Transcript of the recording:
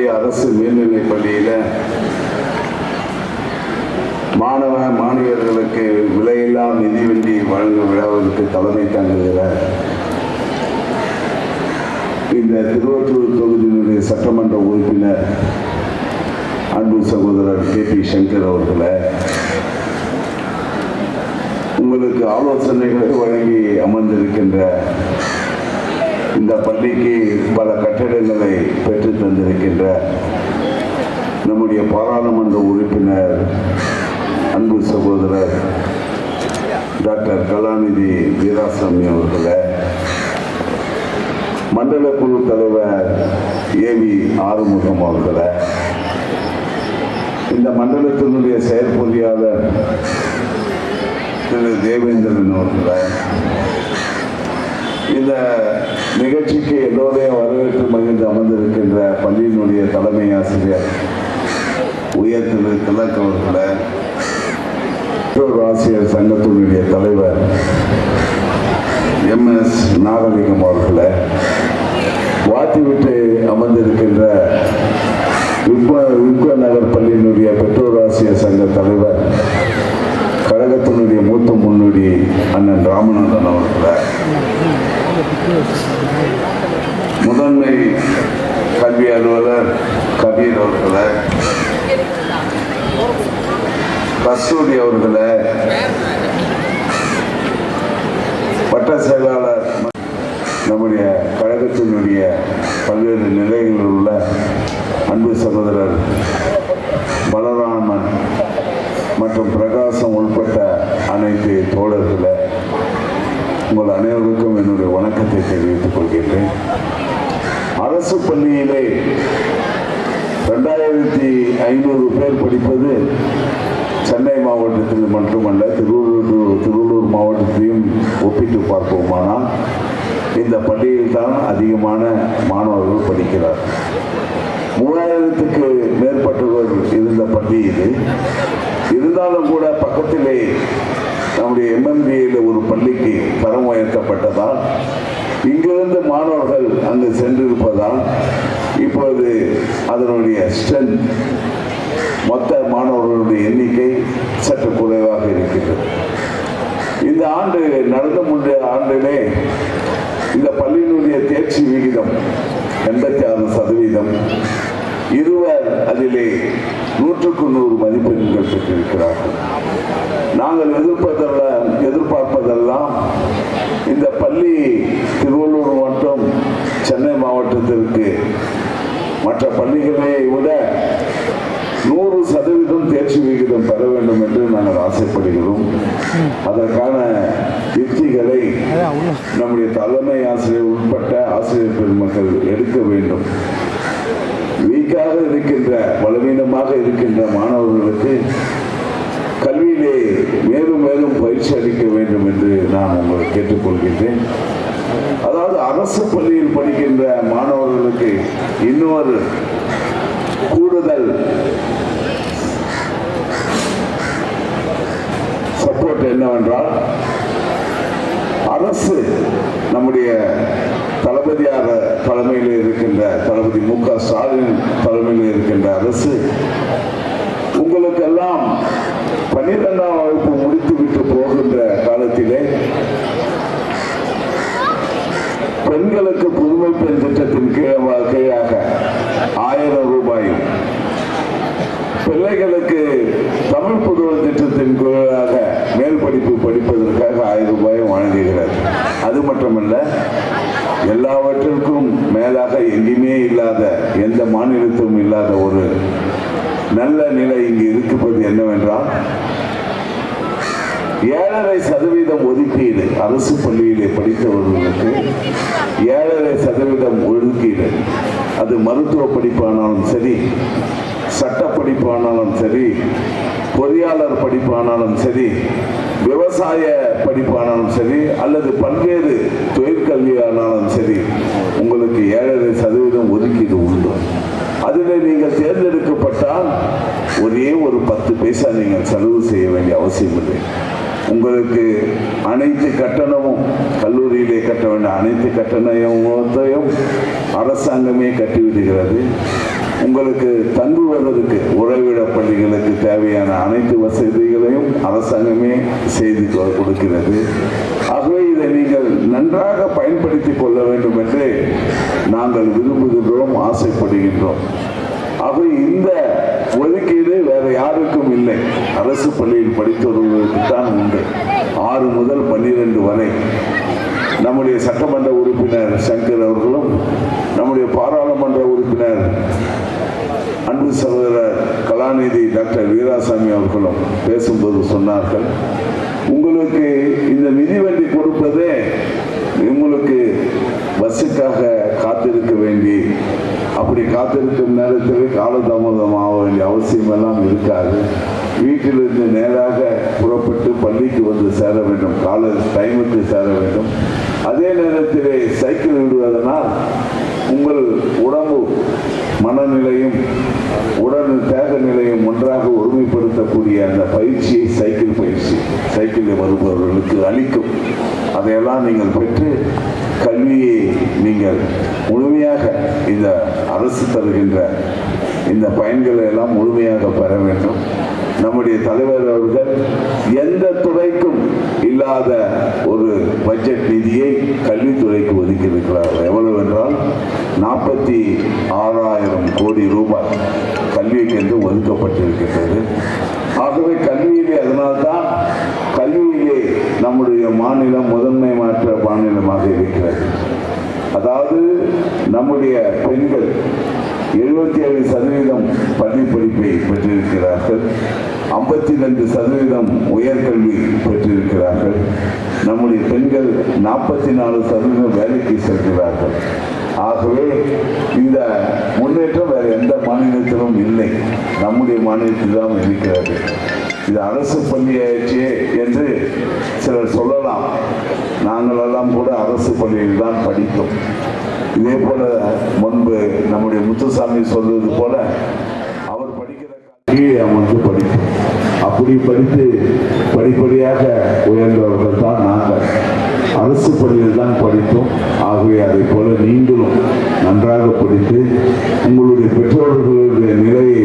பள்ளி அரசு மேல்நிலைப் பள்ளியில் மாணவ மாணவியர்களுக்கு விலையில்லா மிதிவண்டி வழங்கும் விழாவிற்கு தலைமை தாங்குகிறார் இந்த திருவத்தூர் தொகுதியினுடைய சட்டமன்ற உறுப்பினர் அன்பு சகோதரர் கே பி சங்கர் அவர்களை உங்களுக்கு ஆலோசனைகளை வழங்கி அமர்ந்திருக்கின்ற இந்த பள்ளிக்கு பல கட்டிடங்களை பெற்று தந்திருக்கின்ற நம்முடைய பாராளுமன்ற உறுப்பினர் அன்பு சகோதரர் டாக்டர் கலாநிதி வீராசாமி அவர்களை மண்டல குழு தலைவர் ஏவி ஆறுமுகம் அவர்களை இந்த மண்டலத்தினுடைய செயற்பொறியாளர் திரு தேவேந்திரன் அவர்களை இந்த நிகழ்ச்சிக்கு எல்லோரையும் வரவேற்று மகிழ்ந்து அமர்ந்திருக்கின்ற பள்ளியினுடைய தலைமை ஆசிரியர் உயர் திரு திலக் அவர்களை பெற்றோர் ஆசிரியர் சங்கத்தினுடைய தலைவர் எம் எஸ் நாகலிங்கம் அவர்களை வாத்திவிட்டு அமர்ந்திருக்கின்ற விப்வ விப்வ நகர் பள்ளியினுடைய பெற்றோர் ஆசிரியர் சங்க தலைவர் கழகத்தினுடைய மூத்த முன்னோடி அண்ணன் ராமநாதன் அவர்களை முதன்மை கல்வி அலுவலர் கபீர் அவர்களை கஸ்தூரி அவர்களை வட்ட செயலாளர் நம்முடைய கழகத்தினுடைய பல்வேறு நிலைகளில் உள்ள அன்பு சகோதரர் பலராமன் மற்றும் பிரகாசம் உள்பட்ட அனைத்து தோழர்களை உங்கள் அனைவருக்கும் என்னுடைய வணக்கத்தை தெரிவித்துக் கொள்கின்றேன். அரசு பள்ளியிலே ரெண்டாயிரத்தி ஐநூறு பேர் படிப்பது சென்னை மாவட்டத்தில் மட்டுமல்ல திருவள்ளூர் திருவள்ளூர் மாவட்டத்தையும் ஒப்பிட்டு பார்ப்போமானால் இந்த பள்ளியில் தான் அதிகமான மாணவர்கள் படிக்கிறார். மூவாயிரத்துக்கு மேற்பட்டவர் இருந்த பள்ளி இது இருந்தாலும் கூட பக்கத்திலே நம்முடைய எம்எம்பிஏல ஒரு பள்ளிக்கு தரம் உயர்த்தப்பட்டதால் இங்கிருந்து மாணவர்கள் அங்கு சென்றிருப்பதால் இப்பொழுது அதனுடைய ஸ்ட்ரென்த் மொத்த மாணவர்களுடைய எண்ணிக்கை சற்று குறைவாக இருக்கிறது இந்த ஆண்டு நடந்து முடிய ஆண்டிலே இந்த பள்ளியினுடைய தேர்ச்சி விகிதம் எண்பத்தி ஆறு சதவீதம். இருவர் அதிலே நூற்றுக்கு நூறு மதிப்பெண்கள் பெற்றிருக்கிறார்கள். நாங்கள் எதிர்ப்பதெல்லாம் எதிர்பார்ப்பதெல்லாம் இந்த பள்ளி திருவள்ளூர் மற்றும் சென்னை மாவட்டத்திற்கு மற்ற பள்ளிகளை விட நூறு சதவீதம் தேர்ச்சி விகிதம் பெற வேண்டும் என்று நாங்கள் ஆசைப்படுகிறோம். அதற்கான யுக்திகளை நம்முடைய தலைமை ஆசிரியர் உட்பட்ட ஆசிரியர் பெருமக்கள் எடுக்க வேண்டும். வீக்காக இருக்கின்ற பலவீனமாக இருக்கின்ற மாணவர்கள் பயிற்சி அளிக்க வேண்டும் என்று நான் உங்களை கேட்டுக்கொள்கின்றேன். அதாவது அரசு பள்ளியில் படிக்கின்ற மாணவர்களுக்கு இன்னொரு கூடுதல் சப்போர்ட் என்னவென்றால் அரசு நம்முடைய தளபதியார் தலைமையில் இருக்கின்ற தளபதி மு க ஸ்டாலின் தலைமையில் இருக்கின்ற அரசு உங்களுக்கெல்லாம் பன்னிரெண்டாம் வகுப்பு பெண் திட்டத்தின் கீழ- கீழாக ஆயிரம் ரூபாயும் பிள்ளைகளுக்கு தமிழ் புதுவை திட்டத்தின் கீழாக மேல் படிப்பு படிப்பதற்காக ஆயிரம் ரூபாயும் வழங்குகிறது அது மட்டுமல்ல எல்லாவற்றிற்கும் மேலாக எங்கேயுமே இல்லாத எந்த மாநிலத்திலும் இல்லாத ஒரு நல்ல நிலை இங்கு இருப்பது என்னவென்றால் ஏழரை சதவீதம் ஒதுக்கீடு அரசு பள்ளியிலே படித்தவர்களுக்கு ஏழரை சதவீதம் ஒதுக்கீடு. அது மருத்துவ படிப்பானாலும் சரி சட்ட படிப்பானாலும் சரி பொறியாளர் படிப்பானாலும் சரி விவசாய படிப்பானாலும் சரி அல்லது பல்வேறு தொழிற்கல்வி ஆனாலும் சரி உங்களுக்கு ஏழரை சதவீதம் ஒதுக்கீடு உண்டு. அதில் நீங்கள் தேர்ந்தெடுக்கப்பட்டால் ஒரே ஒரு பத்து பைசா நீங்கள் செலவு செய்ய வேண்டிய அவசியம் இல்லை. உங்களுக்கு அனைத்து கட்டணமும் கல்லூரியிலே கட்ட வேண்டிய அனைத்து கட்டணத்தையும் அரசாங்கமே கட்டிவிடுகிறது உங்களுக்கு தங்குவதற்கு உறைவிட பள்ளிகளுக்கு தேவையான அனைத்து வசதிகளையும் அரசாங்கமே செய்து கொடுக்கிறது. ஆகவே இதை நீங்கள் நன்றாக பயன்படுத்தி கொள்ள வேண்டும் என்று நாங்கள் விரும்புகின்றோம் ஆசைப்படுகின்றோம். ஆகவே இந்த ஒதுக்கீடு வேற யாருக்கும் இல்லை. அரசு பள்ளியில் படித்தவர்களுக்கு தான் உண்டு. ஆறு முதல் பன்னிரண்டு வரை. நம்முடைய சட்டமன்ற உறுப்பினர் சங்கர் அவர்களும் நம்முடைய பாராளுமன்ற உறுப்பினர் அன்பு சகோதரர் கலாநிதி டாக்டர் வீராசாமி அவர்களும் பேசும்போது சொன்னார்கள் உங்களுக்கு இந்த மிதிவண்டி கொடுப்பதே உங்களுக்கு பஸ்ஸுக்காக காத்திருக்க வேண்டி. அப்படி காத்திருக்கும் நேரத்தில் காலதாமதம் ஆக வேண்டிய அவசியம் எல்லாம் இருக்காது. வீட்டிலிருந்து நேராக புறப்பட்டு பள்ளிக்கு வந்து சேர வேண்டும். கால டைமுக்கு சேர வேண்டும். அதே நேரத்திலே சைக்கிள் விடுவதனால் உங்கள் உடம்பு மனநிலையும் உடல் தேக நிலையும் ஒன்றாக ஒருமைப்படுத்தக்கூடிய அந்த பயிற்சியை சைக்கிள் பயிற்சி சைக்கிளில் வருபவர்களுக்கு அளிக்கும். அதையெல்லாம் நீங்கள் பெற்று கல்வியை நீங்கள் முழுமையாக இந்த அரசு தருகின்ற இந்த பயன்களை எல்லாம் முழுமையாக பெற வேண்டும். நம்முடைய தலைவர் அவர்கள் எந்த துறைக்கும் இல்லாத ஒரு பட்ஜெட் நிதியை கல்வித்துறைக்கு ஒதுக்கி இருக்கிறார் எவ்வளவு நாற்பத்தி ஆறாயிரம் கோடி ரூபாய் கல்விக்கென்று ஒதுக்கப்பட்டிருக்கின்றது. ஆகவே கல்வியிலே அதனால்தான் கல்வியிலே நம்முடைய மாநிலம் முதன்மை மாற்ற மாநிலமாக இருக்கிறது. அதாவது நம்முடைய பெண்கள் எழுபத்தி ஏழு சதவீதம் பள்ளி படிப்பை பெற்றிருக்கிறார்கள். ஐம்பத்தி ரெண்டு சதவீதம் உயர்கல்வி பெற்றிருக்கிறார்கள். நம்முடைய பெண்கள் நாற்பத்தி நாலு சதவீதம் வேலைக்கு செல்கிறார்கள். ஆகவே இந்த முன்னேற்றம் வேறு எந்த மாநிலத்திலும் இல்லை. நம்முடைய மாநிலத்தில் தான் இருக்கிறது. இது அரசு பள்ளியாச்சே என்று சிலர் சொல்லலாம். நாங்களெல்லாம் கூட அரசு பள்ளியில் தான் படித்தோம். இதே போல முன்பு நம்முடைய முத்துசாமி சொல்வது போல அவர் படிக்கிற கீழே அவனுக்கு படித்தோம். அப்படி படித்து படிப்படியாக உயர்ந்தவர்கள் தான் நாங்கள். அரசு பள்ளியில் தான் படித்தோம். ஆகவே அதை போல நீங்களும் நன்றாக படித்து உங்களுடைய பெற்றோர்களுடைய நிலையை